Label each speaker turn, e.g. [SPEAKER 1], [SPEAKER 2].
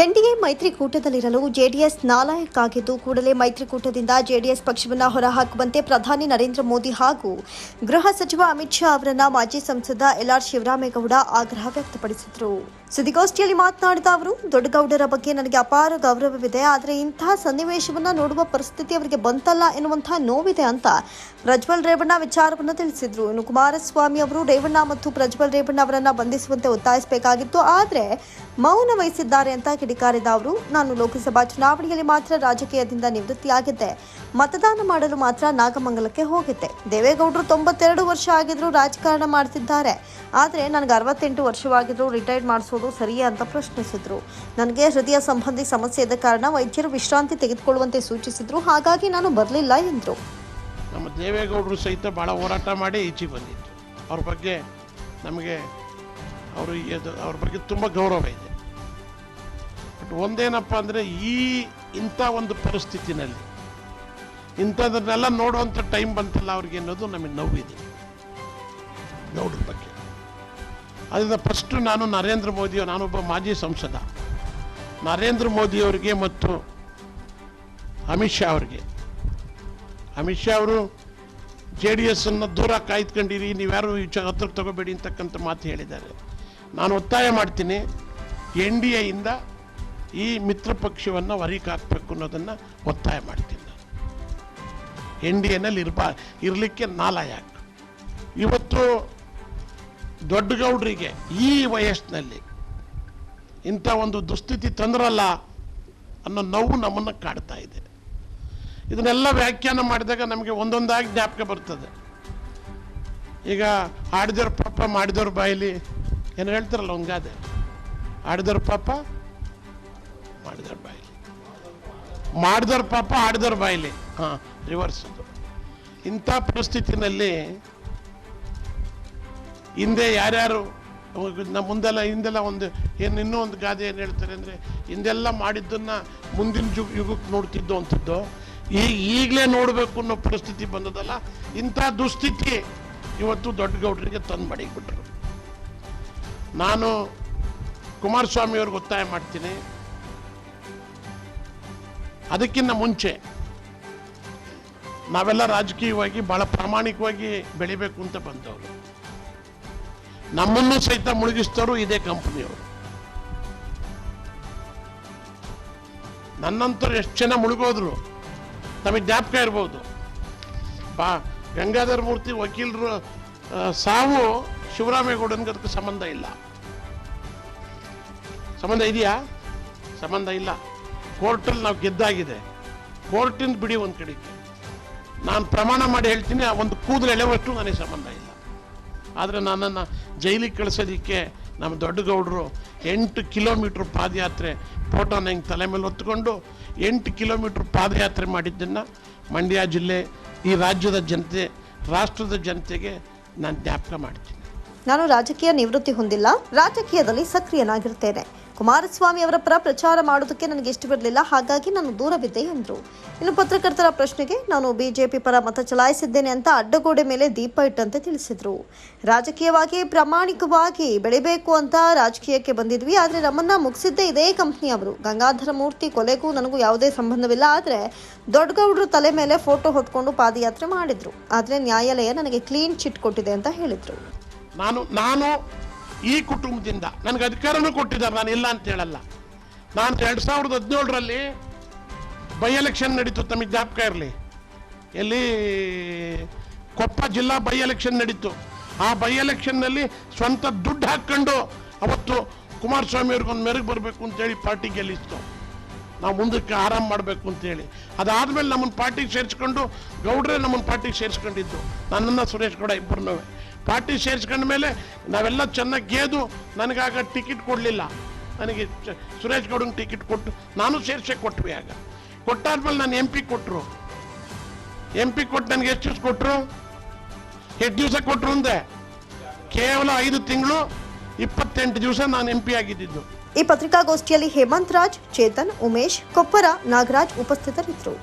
[SPEAKER 1] NDA ಮೈತ್ರಿಕೂಟದಲ್ಲಿರಲು JDS ನಾಲಾಯಕ್ಕಾಗಿದ್ದು ಕೂಡಲೇ ಮೈತ್ರಿಕೂಟದಿಂದ JDS ಪಕ್ಷವನ್ನು ಹೊರಹಾಕುವಂತೆ ಪ್ರಧಾನಿ ನರೇಂದ್ರ ಮೋದಿ ಹಾಗೂ ಗೃಹ ಸಚಿವ ಅಮಿತ್ ಶಾ ಅವರನ್ನು ಮಾಜಿ ಸಂಸದ ಎಲ್ಆರ್ ಶಿವರಾಮೇಗೌಡ ಆಗ್ರಹ ವ್ಯಕ್ತಪಡಿಸಿದರು. ಸುದ್ದಿಗೋಷ್ಠಿಯಲ್ಲಿ ಮಾತನಾಡಿದ ಅವರು, ದೊಡ್ಡಗೌಡರ ಬಗ್ಗೆ ನನಗೆ ಅಪಾರ ಗೌರವವಿದೆ. ಆದರೆ ಇಂತಹ ಸನ್ನಿವೇಶವನ್ನು ನೋಡುವ ಪರಿಸ್ಥಿತಿ ಅವರಿಗೆ ಬಂತಲ್ಲ ಎನ್ನುವಂತಹ ನೋವಿದೆ ಅಂತ ಪ್ರಜ್ವಲ್ ರೇವಣ್ಣ ವಿಚಾರವನ್ನು ತಿಳಿಸಿದರು. ಇನ್ನು ಕುಮಾರಸ್ವಾಮಿ ಅವರು ರೇವಣ್ಣ ಮತ್ತು ಪ್ರಜ್ವಲ್ ರೇವಣ್ಣ ಅವರನ್ನು ಬಂಧಿಸುವಂತೆ ಒತ್ತಾಯಿಸಬೇಕಾಗಿತ್ತು. ಆದರೆ ಮೌನ ವಹಿಸಿದ್ದಾರೆ ಅಂತ ಕಿಡಿಕಾರಿದ ಅವರು, ನಾನು ಲೋಕಸಭಾ ಚುನಾವಣೆಯಲ್ಲಿ ಮಾತ್ರ ರಾಜಕೀಯದಿಂದ ನಿವೃತ್ತಿಯಾಗಿದ್ದೆ. ಮತದಾನ ಮಾಡಲು ಮಾತ್ರ ನಾಗಮಂಗಲಕ್ಕೆ ಹೋಗಿದ್ದೆ. ದೇವೇಗೌಡರು ತೊಂಬತ್ತೆರಡು ವರ್ಷ ಆಗಿದ್ರು ರಾಜಕಾರಣ ಮಾಡ್ತಿದ್ದಾರೆ. ಆದರೆ ನನಗೆ ಅರವತ್ತೆಂಟು ವರ್ಷವಾಗಿದ್ರು, ರಿಟೈರ್ಡ್ ಮಾಡಿಸೋದು ಸರಿಯೇ ಅಂತ ಪ್ರಶ್ನಿಸಿದ್ರು. ನನಗೆ ಹೃದಯ ಸಂಬಂಧಿ ಸಮಸ್ಯೆ ಇದ್ದ ಕಾರಣ ವೈದ್ಯರು ವಿಶ್ರಾಂತಿ ತೆಗೆದುಕೊಳ್ಳುವಂತೆ ಸೂಚಿಸಿದ್ರು. ಹಾಗಾಗಿ ನಾನು ಬರಲಿಲ್ಲ ಎಂದರು.
[SPEAKER 2] ನಮ್ಮ ದೇವೇಗೌಡರು ಸಹಿತ ಭಾಳ ಹೋರಾಟ ಮಾಡಿ ಈಚೆಗೆ ಬಂದಿತ್ತು ಅವ್ರ ಬಗ್ಗೆ ನಮಗೆ ಅವರು ಅವ್ರ ಬಗ್ಗೆ ತುಂಬ ಗೌರವ ಇದೆ. ಬಟ್ ಒಂದೇನಪ್ಪ ಅಂದರೆ ಈ ಇಂಥ ಒಂದು ಪರಿಸ್ಥಿತಿನಲ್ಲಿ ಇಂಥದನ್ನೆಲ್ಲ ನೋಡುವಂಥ ಟೈಮ್ ಬಂತಲ್ಲ ಅವ್ರಿಗೆ ಅನ್ನೋದು ನಮಗೆ ನೋವಿದೆ. ಗೌಡ್ರ ಬಗ್ಗೆ. ಅದರಿಂದ ಫಸ್ಟು ನಾನು ನರೇಂದ್ರ ಮೋದಿ ನಾನೊಬ್ಬ ಮಾಜಿ ಸಂಸದ. ನರೇಂದ್ರ ಮೋದಿಯವರಿಗೆ ಮತ್ತು ಅಮಿತ್ ಶಾ ಅವರಿಗೆ. ಅಮಿತ್ ಶಾ ಅವರು ಜೆ ಡಿ ಎಸ್ಸನ್ನು ದೂರ ಕಾಯ್ದುಕೊಂಡಿರಿ, ನೀವ್ಯಾರು ವಿಚಾರ ಹತ್ರ ತಗೋಬೇಡಿ ಅಂತಕ್ಕಂಥ ಮಾತು ಹೇಳಿದ್ದಾರೆ. ನಾನು ಒತ್ತಾಯ ಮಾಡ್ತೀನಿ, ಎನ್ ಡಿ ಎಯಿಂದ ಈ ಮಿತ್ರ ಪಕ್ಷವನ್ನು ಹೊರಗೆ ಹಾಕಬೇಕು ಅನ್ನೋದನ್ನು ಒತ್ತಾಯ ಮಾಡ್ತೀನಿ. ನಾನು ಎನ್ ಡಿ ಎನಲ್ಲಿ ಇರ್ಬಾ ಇರಲಿಕ್ಕೆ ನಾಲಾಯಕ್ ಇವತ್ತು ದೊಡ್ಡಗೌಡರಿಗೆ ಈ ವಯಸ್ಸಿನಲ್ಲಿ ಇಂಥ ಒಂದು ದುಸ್ಥಿತಿ ತಂದ್ರಲ್ಲ ಅನ್ನೋ ನೋವು ನಮ್ಮನ್ನು ಕಾಡ್ತಾ ಇದೆ. ಇದನ್ನೆಲ್ಲ ವ್ಯಾಖ್ಯಾನ ಮಾಡಿದಾಗ ನಮಗೆ ಒಂದೊಂದಾಗಿ ಜ್ಞಾಪಕ ಬರ್ತದೆ. ಈಗ ಆಡಿದವ್ರ ಪಾಪ ಮಾಡಿದವ್ರ ಬಾಯಿಲಿ ಏನು ಹೇಳ್ತಾರಲ್ಲ ಒಂದು ಗಾದೆ? ಆಡಿದವ್ರ ಪಾಪ, ಮಾಡಿದವ್ರ ಬಾಯಿಲಿ ಮಾಡಿದವ್ರ ಪಾಪ, ಆಡಿದವ್ರ ಬಾಯಿಲಿ ಹಾಂ ರಿವರ್ಸ್ ಇಂಥ ಪರಿಸ್ಥಿತಿನಲ್ಲಿ ಹಿಂದೆ ಯಾರ್ಯಾರು ನಮ್ಮ ಮುಂದೆಲ್ಲ ಹಿಂದೆಲ್ಲ ಒಂದು ಏನು ಇನ್ನೂ ಒಂದು ಗಾದೆ ಏನು ಹೇಳ್ತಾರೆ ಅಂದರೆ, ಹಿಂದೆಲ್ಲ ಮಾಡಿದ್ದನ್ನು ಮುಂದಿನ ಜು, ಯುಗಕ್ಕೆ ನೋಡ್ತಿದ್ದೋ ಅಂತಿದ್ದು ಈಗ ಈಗಲೇ ನೋಡಬೇಕು ಅನ್ನೋ ಪರಿಸ್ಥಿತಿ ಬಂದದಲ್ಲ, ಇಂಥ ದುಸ್ಥಿತಿ ಇವತ್ತು ದೊಡ್ಡ ಗೌಡರಿಗೆ ತಂದು ಮಡಗಿಬಿಟ್ರು ನಾನು ಕುಮಾರಸ್ವಾಮಿ ಅವ್ರಿಗೆ ಒತ್ತಾಯ ಮಾಡ್ತೀನಿ. ಅದಕ್ಕಿಂತ ಮುಂಚೆ ನಾವೆಲ್ಲ ರಾಜಕೀಯವಾಗಿ ಭಾಳ ಪ್ರಾಮಾಣಿಕವಾಗಿ ಬೆಳಿಬೇಕು ಅಂತ ಬಂದವರು. ನಮ್ಮನ್ನು ಸಹಿತ ಮುಳುಗಿಸ್ತಾರೋ ಇದೇ ಕಂಪನಿಯವರು. ನನ್ನಂತರು ಎಷ್ಟು ಜನ ಮುಳುಗೋದ್ರು, ನಮಗೆ ಜ್ಞಾಪಕ ಇರ್ಬೋದು. ಬಾ, ಗಂಗಾಧರ ಮೂರ್ತಿ ವಕೀಲರು ಸಾವು ಶಿವರಾಮೇಗೌಡನ್ಗೆ ಸಂಬಂಧ ಇಲ್ಲ. ಸಂಬಂಧ ಇದೆಯಾ? ಸಂಬಂಧ ಇಲ್ಲ. ಕೋರ್ಟಲ್ಲಿ ನಾವು ಗೆದ್ದಾಗಿದೆ. ಕೋರ್ಟಿಂದ ಬಿಡಿ ಒಂದು ಕಡೆಗೆ. ನಾನು ಪ್ರಮಾಣ ಮಾಡಿ ಹೇಳ್ತೀನಿ, ಆ ಒಂದು ಕೂದಲು ಎಳೆವಷ್ಟು ನನಗೆ ಸಂಬಂಧ ಇಲ್ಲ. ಆದರೆ ನನ್ನನ್ನು ಜೈಲಿಗೆ ಕಳಿಸೋದಕ್ಕೆ ನಮ್ಮ ದೊಡ್ಡಗೌಡರು ಎಂಟು ಕಿಲೋಮೀಟ್ರ್ ಪಾದಯಾತ್ರೆ ಫೋಟೋನ ಹೆಂಗೆ ತಲೆ ಮೇಲೆ ಹೊತ್ಕೊಂಡು ಎಂಟು ಕಿಲೋಮೀಟ್ರ್ ಪಾದಯಾತ್ರೆ ಮಾಡಿದ್ದನ್ನು ಮಂಡ್ಯ ಜಿಲ್ಲೆ ಈ ರಾಜ್ಯದ ಜನತೆ, ರಾಷ್ಟ್ರದ ಜನತೆಗೆ ನಾನು ಜ್ಞಾಪಕ ಮಾಡ್ತೀನಿ.
[SPEAKER 1] ನಾನು ರಾಜಕೀಯ ನಿವೃತ್ತಿ ಹೊಂದಿಲ್ಲ, ರಾಜಕೀಯದಲ್ಲಿ ಸಕ್ರಿಯನಾಗಿರ್ತೇನೆ. ಕುಮಾರಸ್ವಾಮಿ ಅವರ ಪರ ಪ್ರಚಾರ ಮಾಡೋದಕ್ಕೆ ನನಗೆ ಇಷ್ಟವಿರಲಿಲ್ಲ ಹಾಗಾಗಿ ನಾನು ದೂರವಿದ್ದೆ ಎಂದರು ಇನ್ನು ಪತ್ರಕರ್ತರ ಪ್ರಶ್ನೆಗೆ ನಾನು ಬಿಜೆಪಿ ಪರ ಮತ ಚಲಾಯಿಸಿದ್ದೇನೆ ಅಂತ ಅಡ್ಡಗೋಡೆ ಮೇಲೆ ದೀಪ ಇಟ್ಟಂತೆ ತಿಳಿಸಿದರು. ರಾಜಕೀಯವಾಗಿ ಪ್ರಾಮಾಣಿಕವಾಗಿ ಬೆಳಿಬೇಕು ಅಂತ ರಾಜಕೀಯಕ್ಕೆ ಬಂದಿದ್ವಿ. ಆದರೆ ನಮ್ಮನ್ನ ಮುಗಿಸಿದ್ದೇ ಇದೇ ಕಂಪ್ನಿಯವರು ಗಂಗಾಧರ ಮೂರ್ತಿ ಕೊಲೆಗೂ ನನಗೂ ಯಾವುದೇ ಸಂಬಂಧವಿಲ್ಲ. ಆದರೆ ದೊಡ್ಡಗೌಡರು ತಲೆ ಮೇಲೆ ಫೋಟೋ ಹೊತ್ಕೊಂಡು ಪಾದಯಾತ್ರೆ ಮಾಡಿದರು. ಆದರೆ ನ್ಯಾಯಾಲಯ ನನಗೆ ಕ್ಲೀನ್ ಚಿಟ್ ಕೊಟ್ಟಿದೆ ಅಂತ ಹೇಳಿದರು.
[SPEAKER 2] ನಾನು ನಾನು ಈ ಕುಟುಂಬದಿಂದ ನನಗೆ ಅಧಿಕಾರನೂ ಕೊಟ್ಟಿದ್ದಾರೆ, ನಾನು ಇಲ್ಲ ಅಂತ ಹೇಳಲ್ಲ. ನಾನು ಎರಡು ಸಾವಿರದ ಹದಿನೇಳರಲ್ಲಿ ಬೈ ಎಲೆಕ್ಷನ್ ನಡೀತು, ತಮಗೆ ಜ್ಞಾಪಕ ಇರಲಿ. ಎಲ್ಲಿ ಕೊಪ್ಪ ಜಿಲ್ಲಾ ಬೈ ಎಲೆಕ್ಷನ್ ನಡೀತು. ಆ ಬೈ ಎಲೆಕ್ಷನ್ನಲ್ಲಿ ಸ್ವಂತ ದುಡ್ಡು ಹಾಕ್ಕೊಂಡು ಅವತ್ತು ಕುಮಾರಸ್ವಾಮಿ ಅವ್ರಿಗೊಂದು ಮೆರುಗು ಬರಬೇಕು ಅಂತೇಳಿ ಪಾರ್ಟಿ ಗೆಲ್ಲಿಸ್ತು. ನಾವು ಮುಂದಕ್ಕೆ ಆರಾಮ್ ಮಾಡಬೇಕು ಅಂತೇಳಿ ಅದಾದಮೇಲೆ ನಮ್ಮನ್ನು ಪಾರ್ಟಿಗೆ ಸೇರಿಸ್ಕೊಂಡು ಗೌಡ್ರೆ ನಮ್ಮನ್ನು ಪಾರ್ಟಿಗೆ ಸೇರಿಸ್ಕೊಂಡಿದ್ದು. ನನ್ನನ್ನು ಸುರೇಶ್ ಗೌಡ ಇಬ್ಬರನ್ನೂ. ಪಾರ್ಟಿ ಸೇರಿಸ್ಕೊಂಡ ಮೇಲೆ ನಾವೆಲ್ಲ ಚೆನ್ನಾಗಿ ಗೆದ್ದು ನನಗಾಗ ಟಿಕೆಟ್ ಕೊಡಲಿಲ್ಲ. ನನಗೆ ಸುರೇಶ್ ಗೌಡಂಗೆ ಟಿಕೆಟ್ ಕೊಟ್ಟು ನಾನು ಸೇರಿಸೇ ಕೊಟ್ವಿ ಆಗ. ಕೊಟ್ಟಾದ್ಮೇಲೆ ನಾನು ಎಂ ಪಿ ಕೊಟ್ಟರು ಎಂ ಪಿ ಕೊಟ್ಟು ನನಗೆ ಎಷ್ಟು ಕೊಟ್ಟರು ಎಷ್ಟು ದಿವಸ ಕೊಟ್ಟರು ಅಂದೆ. ಕೇವಲ ಐದು ತಿಂಗಳು ಇಪ್ಪತ್ತೆಂಟು ದಿವಸ ನಾನು ಎಂ ಪಿ ಆಗಿದ್ದಿದ್ದು
[SPEAKER 1] ಈ ಪತ್ರಿಕಾಗೋಷ್ಠಿಯಲ್ಲಿ ಹೇಮಂತ್ ರಾಜ್, ಚೇತನ್, ಉಮೇಶ್, ಕೊಪ್ಪರ ನಾಗರಾಜ್ ಉಪಸ್ಥಿತರಿದ್ದರು.